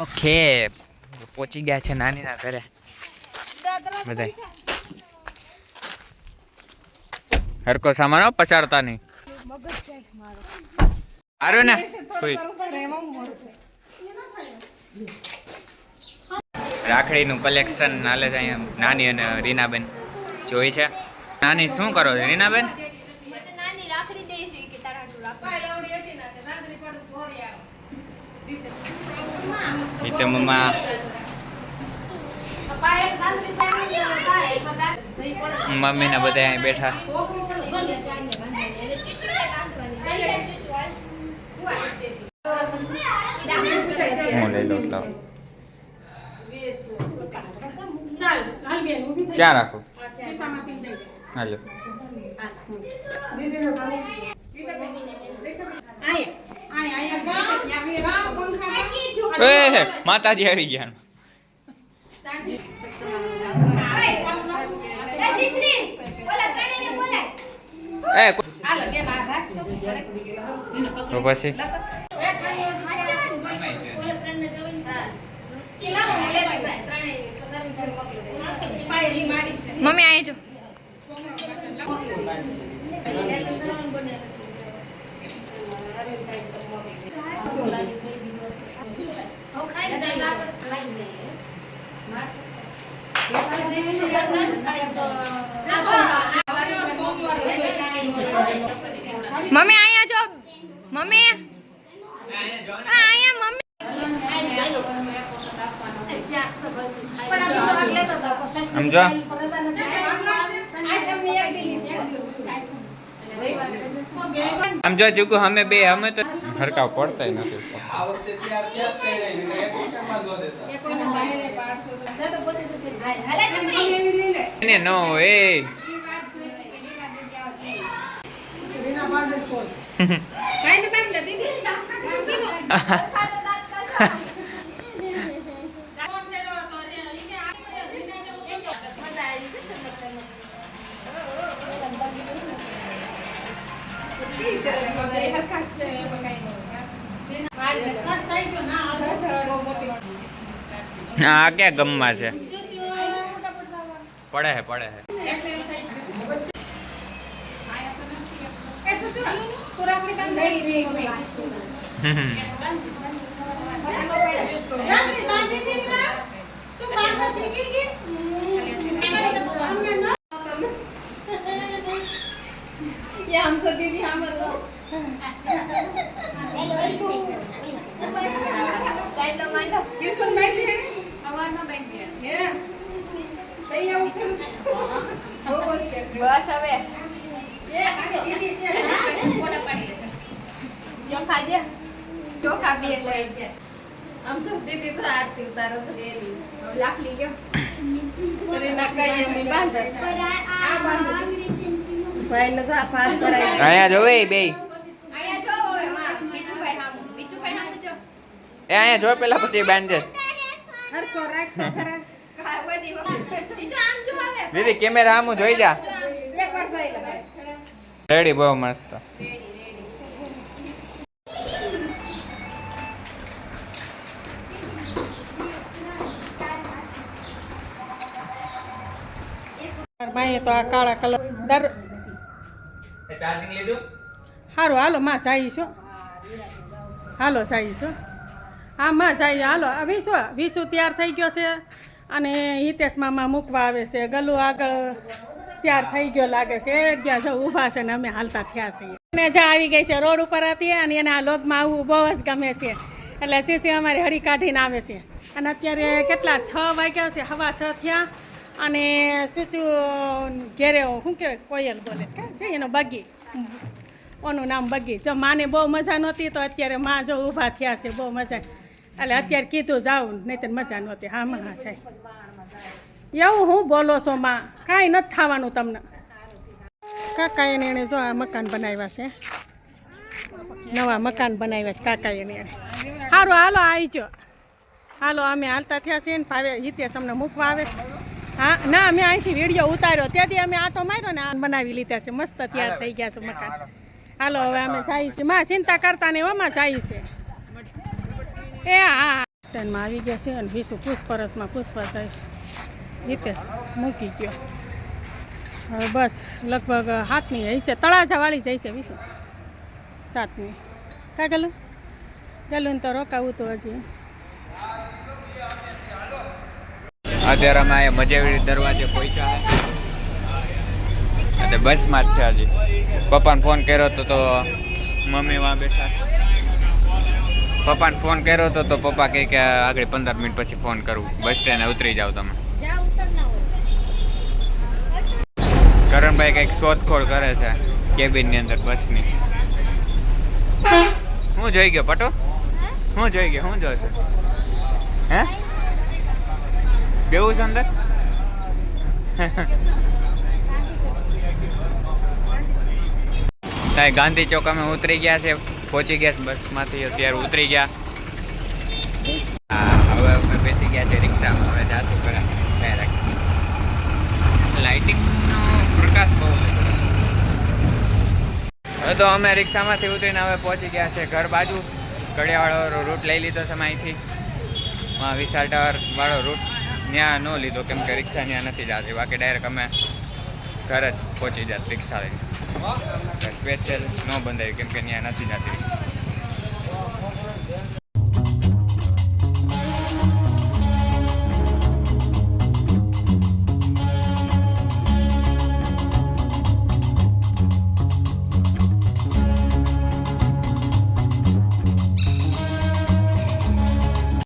Okay. પહોંચી ગયા છે નાનીના ઘરે. બધા હરકો સામાન હો, પછાડતા નહીં. સારું ને. રાખડીનું કલેક્શન હાલે છે અહીંયા નાની અને રીનાબેન. જોઈ છે. નાની શું કરો છો રીનાબેન? નાની રાખડી દે છે કે તારા રાખડી. એ તો મમ્મા ને બધા અહીં બેઠા. હું લઈ લઉં લાવ ક્યાં રાખું. હાલો. એ માતાજી આવી ગયા. તો પછી? મમ્મી આવી જો. મમ્મી અહીંયા જો. મમ્મી. આ આયા મમ્મી. સમજો? આમ જો ચૂકું અમે બે અમે તો હરકા પડતા નથી. એને નો એ કાંઈ આ ક્યાં ગમમાં છે? પડે હે પડે હે. એ ચૂચુ, તું રાખડી બાંધ દે. રાખડી બાંધી દીધી ને? તું બાંધવા શીખી ગઈ? અમને ન- એ આમ સુધી આમ હતો. હે? તઈ આવું. બસ હવે. ચોખા દે ચોખા બે લઈ દે આમ શું દીદી શું આરતી ઉતારો છો? ગયો કઈ એમની બાંધે જો આ પાર કરાય. અહીંયા જોવે બે એ અહીંયા જો પેલા પછી બાંધે દીદી કેમેરા આમ. જોઈ જા રેડી બહુ મસ્ત. ભાઈએ તો આ કાળા કલર દર ચાર્જિંગ લેજો. સારું હાલો, માં જઈશું હાલો જઈશું હા, માં જાય હાલો. વિશુ વિશુ તૈયાર થઈ ગયો છે અને હિતેશ મામા મૂકવા આવે છે. ગલું આગળ તૈયાર થઈ ગયો લાગે છે. ગયા જો ઊભા છે ને અમે હાલતા થયા છીએ. અને જ્યાં આવી ગઈ છે રોડ ઉપર હતી અને એને આ લોગમાં આવવું બહુ જ ગમે છે. એટલે ચીચી અમારી હળી કાઢીને આવે છે. અને અત્યારે કેટલા છ વાગ્યા છે? હવા છ થયા. અને ચૂચુ ઘેરે શું કહેવાય, કોયલ બોલે છે છે એનો બગી. ઓનું નામ બગી. જો માને બહુ મજા નહોતી, તો અત્યારે માં જો ઊભા થયા છે, બહુ મજા. એટલે અત્યારે કીધું જાઉં નહીં તો મજા નહોતી. હા, માં, હા છે એવું હું બોલો છો, માં? કાંઈ નથી થવાનું તમને. કાકા એને એણે જો આ મકાન બનાવ્યા છે. નવા મકાન બનાવ્યા છે કાકા એને એણે સારું હાલો આવી જો. હાલો, અમે હાલતા થયા છીએ ને, ભાવે હિતેશ અમને મૂકવા આવે. હા ના અમે અહીંથી વીડિયો ઉતાર્યો. ત્યાંથી અમે આટો માર્યો ને બનાવી લીધા છે. મસ્ત તૈયાર થઈ ગયા છે મકાન. હાલો હવે અમે જાય છે માં ચિંતા કરતા ને એવામાં જાય છે. એ હા સ્ટેન્ડમાં આવી ગયા છે અને વિશુ પુષ્પરસમાં પુષ્પા જાય છે. હિતેશ મૂકી ગયો. હવે બસ લગભગ હાથની હઈ છે. તળાજાવાળી જાય છે વિશુ સાતની. કા ગલું ગલું તો રોકાવું તો હજી. અત્યારે અમે અહીંયા મજેવડી દરવાજે પહોંચ્યા એટલે બસમાં જ છે હજી. પપ્પાને ફોન કર્યો હતો તો મમ્મી વાં બેઠા પપ્પાને ફોન કર્યો હતો તો પપ્પા કહે કે આગળ પંદર મિનિટ પછી ફોન કરું. બસ સ્ટેન્ડ ઉતરી જાઓ તમે. કરણભાઈ કંઈક શોધખોળ કરે છે કેબિનની અંદર બસની. હું જોઈ ગયો પટો? હું જોઈ ગયો હું જોશે? હે? બેવું છે અંદર? તાય ગાંધી ચોક અમે ઉતરી ગયા છે, પહોંચી ગયા બસમાંથી અત્યારે ઉતરી ગયા. હવે અમે બેસી ગયા છે રિક્ષામાં, હવે જાશું કરે ડાયરેક્ટ લાઇટિંગનો પ્રકાશ બહુ તો અમે રિક્ષામાંથી ઉતરીને હવે પહોંચી ગયા છે ઘર બાજુ. કડિયાવાળો રૂટ લઈ લીધો છે અહીંથી. વિશાલ ટાવર વાળો રૂટ. ત્યાં ન લીધો કેમ કે રિક્ષા ત્યાં નથી જતી. બાકી ડાયરેક્ટ અમે ઘર જ પહોંચી જાત રિક્ષા લઈને. સ્પેશિયલ ન બંધાયું કેમ કે ત્યાં નથી જતી. રિક્ષા